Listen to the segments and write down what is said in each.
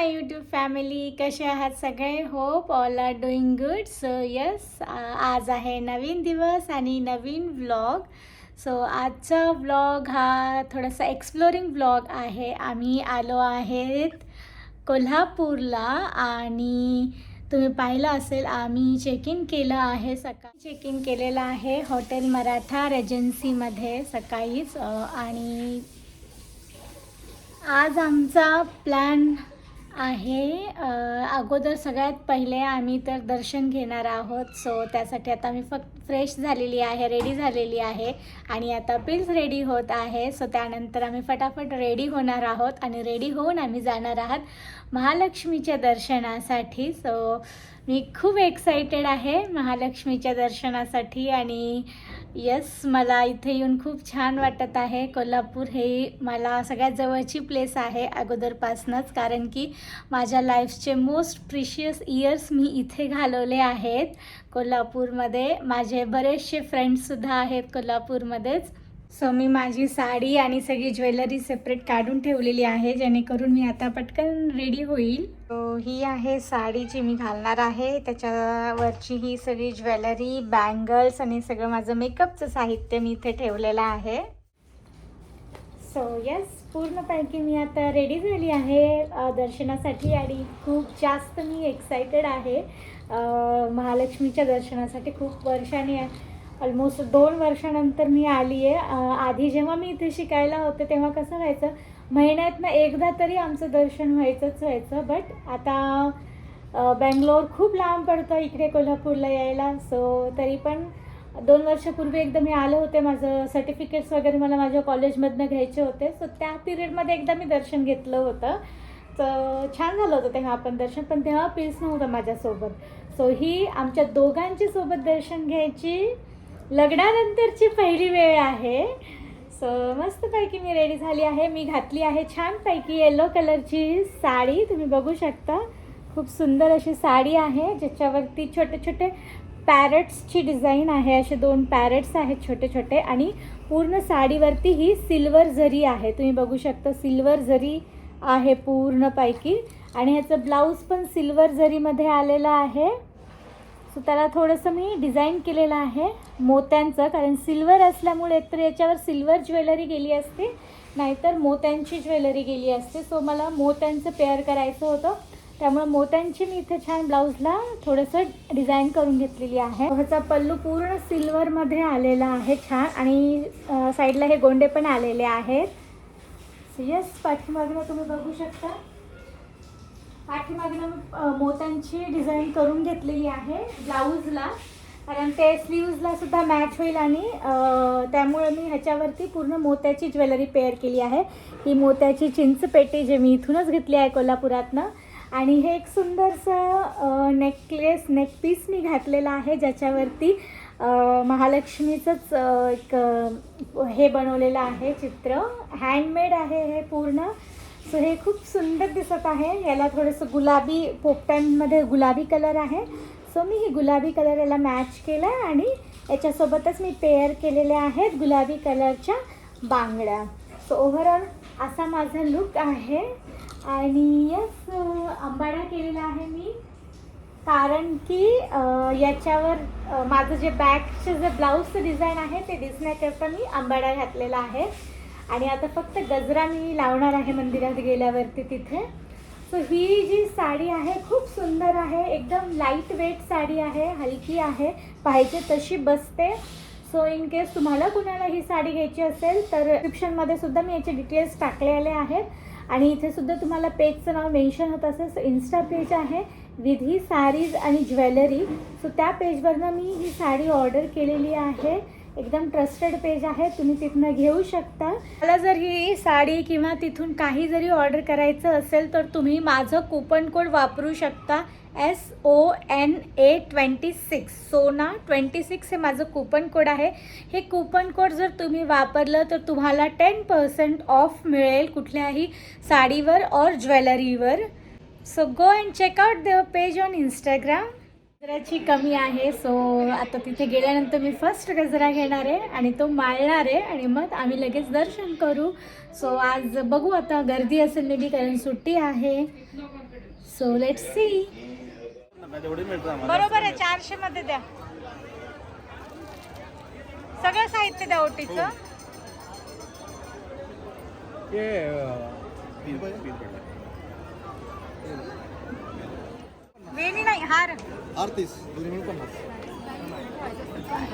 माय YouTube family कसे आहात सगळे? Hope all are doing good so yes आज आहे नवीन दिवस आणि नवीन व्लॉग सो आजचा व्लॉग हा थोडासा एक्सप्लोरिंग व्लॉग आहे. आम्ही आलो आहेत कोल्हापूरला आणि तुम्ही पाहिलं असेल आम्ही चेक इन केलं आहे सकाळी. चेक इन केलेलं आहे हॉटेल मराठा रेजन्सीमध्ये सकाळीच. आणि आज आमचा प्लॅन आहे. अगोदर सगळ्यात पहिले आम्ही तर दर्शन घेणार आहोत. सो त्यासाठी आता मी फक्त फ्रेश झालेली आहे रेडी झालेली आहे. आणि आता पिल्स रेडी होत आहे. सो त्यानंतर आम्ही फटाफट रेडी होणार आहोत. आणि रेडी होऊन आम्ही जाणार आहात. महालक्ष्मीच्या दर्शनासाठी. सो मी खूप एक्साइटेड आहे महालक्ष्मीच्या दर्शनासाठी आणि यस मला इथे येऊन खूप छान वाटत आहे. कोल्हापूर हे मला सगळ्यात जवळची प्लेस आहे अगोदरपासनंच कारण की माझ्या लाईफचे मोस्ट प्रिशियस इयर्स मी इथे घालवले आहेत कोल्हापूरमध्ये. माझे बरेचसे फ्रेंड्ससुद्धा आहेत कोल्हापूरमध्येच. सो मी माझी साडी आणि सगळी ज्वेलरी सेपरेट काढून ठेवलेली आहे जेणेकरून मी आता पटकन रेडी होईल. सो ही आहे साडी जी मी घालणार आहे. त्याच्यावरची ही सगळी ज्वेलरी बँगल्स आणि सगळं माझं मेकअपचं साहित्य मी इथे ठेवलेलं आहे. सो येस पूर्णपैकी मी आता रेडी झाली आहे दर्शनासाठी आणि खूप जास्त मी एक्सायटेड आहे. महालक्ष्मीच्या दर्शनासाठी खूप वर्षांनी ऑलमोस्ट दोन वर्षानंतर मी आली आहे आधी जेव्हा मी इथे शिकायला होते तेव्हा कसं व्हायचं महिन्यातनं एकदा तरी आमचं दर्शन व्हायचंच व्हायचं बट आता बँगलोर खूप लांब पडतं इकडे कोल्हापूरला यायला. सो तरी पण दोन वर्षापूर्वी एकदा मी आले होते माझं सर्टिफिकेट्स वगैरे मला माझ्या कॉलेजमधनं घ्यायचे होते. सो त्या पिरियडमध्ये एकदा मी दर्शन घेतलं होतं. तर छान झालं होतं तेव्हा आपण दर्शन पण तेव्हा पीस नव्हतं माझ्यासोबत. सो ही आमच्या दोघांची सोबत दर्शन घ्यायची लग्नानंतरची पहिली वेळ आहे. सो मस्तपैकी मी रेडी झाली आहे. मी घातली आहे छानपैकी येलो कलरची साडी. तुम्ही बघू शकता. खूप सुंदर अशी साडी आहे. ज्याच्यावरती छोटे छोटे पॅरट्सची डिझाईन आहे. असे दोन पॅरट्स आहेत छोटे छोटे आणि पूर्ण साडीवरती ही सिल्वर जरी आहे. तुम्ही बघू शकता सिल्वर जरी आहे पूर्णपैकी. आणि ह्याचं ब्लाऊज पण सिल्वर जरीमध्ये आलेलं आहे. सो त्याला थोडंसं मी डिझाईन केलेलं आहे मोत्यांचं. कारण सिल्वर असल्यामुळे एकतर याच्यावर सिल्वर ज्वेलरी गेली असते नाहीतर मोत्यांची ज्वेलरी गेली असते. सो मला मोत्यांचं पेअर करायचं होतं. त्यामुळे मोत्यांची मी इथे छान ब्लाऊजला थोडंसं डिझाईन करून घेतलेली आहे. ह्याचा पल्लू पूर्ण सिल्वरमध्ये आलेला आहे छान. आणि साईडला हे गोंडे पण आलेले आहेत. येस पाठीमागनं तुम्ही बघू शकता. पाठीमागनं मी मोत्यांची डिझाईन करून घेतलेली आहे ब्लाऊजला. कारण ते स्लीव्जला सुद्धा मॅच होईल आणि त्यामुळे मी ह्याच्यावरती पूर्ण मोत्याची ज्वेलरी पेअर केली आहे. ही मोत्याची चिंचपेटी जे मी इथूनच घेतली आहे कोल्हापुरातनं. आणि हे एक सुंदरसं नेकलेस नेकपीस मी घातलेलं आहे ज्याच्यावरती महालक्ष्मीचंच एक हे बनवलेलं आहे चित्र. हँडमेड आहे हे पूर्ण. सो हे खूप सुंदर दिसत आहे. याला थोडंसं गुलाबी पोपट्यांमध्ये गुलाबी कलर आहे. सो मी ही गुलाबी कलर याला मॅच केला आहे आणि याच्यासोबतच मी पेअर केलेले आहेत गुलाबी कलरच्या बांगड्या. सो ओव्हरऑल असा माझा लुक आहे. आणि यस आंबाडा केलेला आहे मी. कारण की याच्यावर माझं जे बॅकचं जे ब्लाऊजचं डिझाईन आहे ते दिसण्याकरता मी आंबाडा घातलेला आहे. आणि आता फक्त गजरा मी लावणार आहे मंदिरात गेल्यावरती तिथे. सो ही जी साडी आहे खूप सुंदर आहे. एकदम लाइट वेट साडी आहे हलकी आहे. पाहिजे तशी बसते. सो इन केस तुम्हाला कुणाला ही साडी घ्यायची असेल तर डिस्क्रिप्शनमध्ये सुद्धा मी याचे डिटेल्स टाकलेले आहेत. आणि इथे सुद्धा तुम्हाला पेजचं नाव मेन्शन होत असेल. सो इन्स्टा पेज आहे विधी साडीज आणि ज्वेलरी. सो त्या पेजवरनं मी ही साडी ऑर्डर केलेली आहे. एकदम ट्रस्टेड पेज आहे. तुम्ही तिथनं घेऊ शकता. मला जर ही साडी किंवा तिथून काही जरी ऑर्डर करायचं असेल तर तुम्ही माझं कुपन कोड वापरू शकता. S O N A twenty six Sona twenty six हे माझं कुपन कोड आहे. हे कुपन कोड जर तुम्ही वापरलं तर तुम्हाला टेन पर्सेंट ऑफ मिळेल कुठल्याही साडीवर और ज्वेलरीवर so go and checkout the page on Instagram गजराची कमी आहे सो आता तिथे गेल्यानंतर मी फर्स्ट गजरा घेणार आहे आणि तो माळणार आहे आणि मग आम्ही लगेच दर्शन करू. सो आज बघू आता गर्दी असेल मे बी कारण सुट्टी आहे. सो लेट सी बरोबर आहे चारशे मध्ये द्या. सगळं साहित्य द्या ओटीचं. वेणी नाही हार. आरतीस दोन्ही मिळून पन्नास.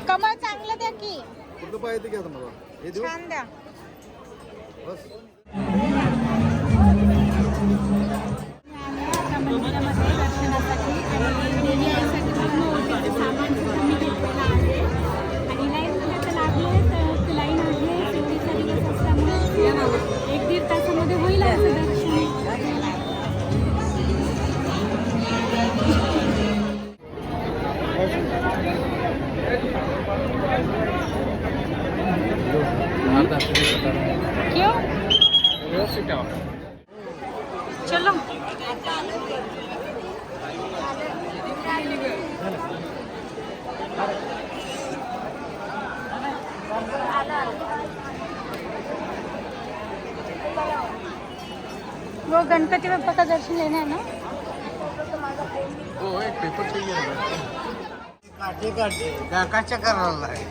कमळ चांगलं द्या की. कुठं पाहिजे ते घ्या तुम्हाला. हे देऊ? छान द्या. बस. चलो. वो गणपति बप्पा का दर्शन लेना है ना? हो एक पेपर चाहिए काटे काटे काकाच्या करायला आहे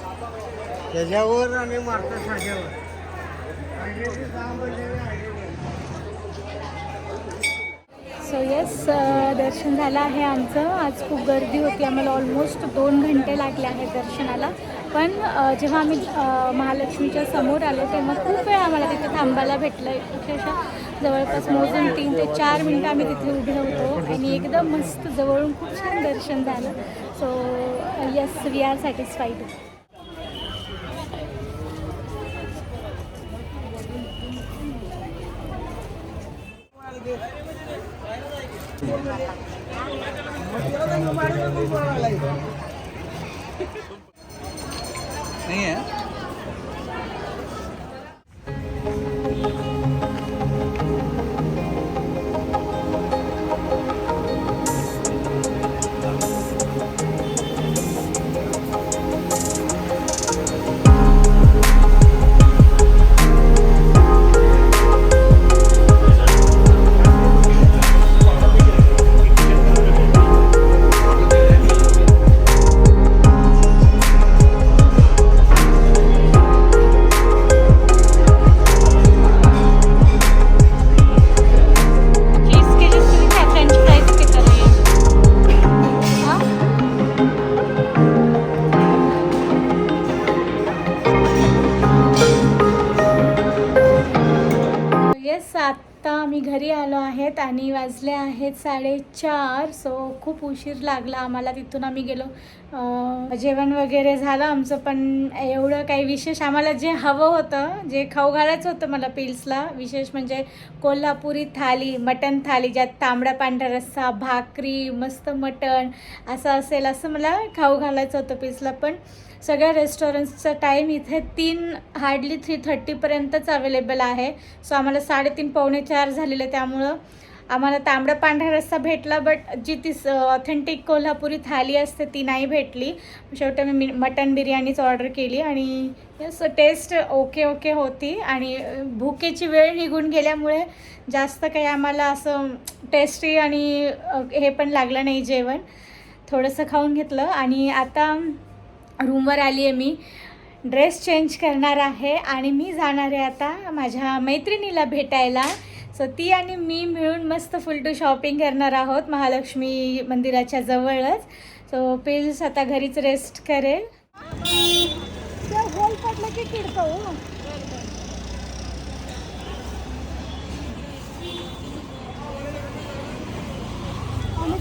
त्याच्यावर आणि मारता साच्यावर सो येस uh, दर्शन झालं आहे आमचं. आज खूप गर्दी होती. आम्हाला ऑलमोस्ट दोन घंटे लागले आहेत दर्शनाला. पण uh, जेव्हा आम्ही uh, महालक्ष्मीच्या समोर आलो तेव्हा खूप वेळ आम्हाला तिथे थांबायला भेटलं. अक्षरशः जवळपास मोजून तीन ते चार मिनटं आम्ही तिथे उभे होतो. आणि एकदम मस्त जवळून खूप छान दर्शन झालं. So yes we are satisfied नाही आहे आणि वाजले आहेत साडेचार सो खूप उशीर लागला आम्हाला तिथून आम्ही गेलो. जेवण वगैरे झालं आमचं पण एवढं काही विशेष आम्हाला जे हवं होतं जे खाऊ घालायचं होतं मला पिल्सला विशेष म्हणजे कोल्हापुरी थाली मटन थाली ज्यात तांबडा पांढरा रस्सा भाकरी मस्त मटण असं असेल असं मला खाऊ घालायचं होतं पिल्सला पण सगळ्या रेस्टॉरंट्सचा टाईम इथे तीन हार्डली थ्री थर्टीपर्यंतच अवेलेबल आहे. सो आम्हाला साडेतीन पावणे चार झालेले त्यामुळं आम्हाला तांबडा पांढरा रस्सा भेटला बट जी ती ऑथेंटिक कोल्हापुरी थाली असते ती नाही भेटली. शेवटी मी मटन बिर्याणीच ऑर्डर केली आणि यस टेस्ट ओके ओके होती. आणि भुकेची वेळ निघून गेल्यामुळे जास्त काही आम्हाला असं टेस्टी आणि हे पण लागलं नाही जेवण. थोडंसं खाऊन घेतलं आणि आता रूमवर आली आहे मी. ड्रेस चेंज करणार आहे आणि मी जाणार आहे आता माझ्या मैत्रिणीला भेटायला. सो ती आणि मी मिळून मस्त फुल टू शॉपिंग करणार आहोत महालक्ष्मी मंदिराच्या जवळच. सो पिल्स आता घरीच रेस्ट करेल. पडलं की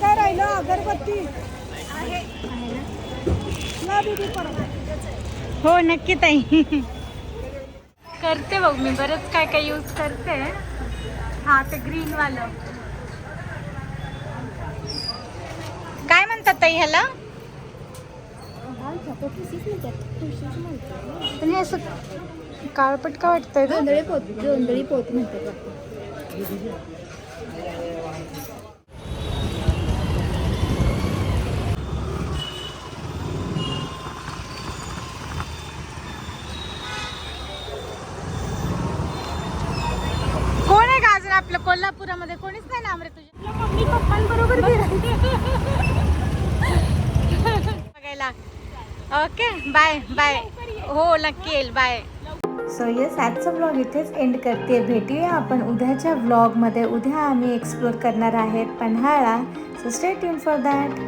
काय राहिलं? अगरबत्ती. आहे. ना दीदी परत हो नक्की ताई. करते बघ मी बरंच काय काय यूज करते. हा ते ग्रीनवालं काय म्हणतात ताई ह्याला पण हे असं काळपट का वाटतंय गं? जोंधळी पोत जोंधळी पोत म्हणतात वाटतं. ओके बाय बाय हो नक्की येईल बाय सो येस आजचा ब्लॉग इथेच एंड करते. भेटूया आपण उद्याच्या ब्लॉगमध्ये उद्या आम्ही एक्सप्लोर करणार आहेत Panhala. So stay tune for that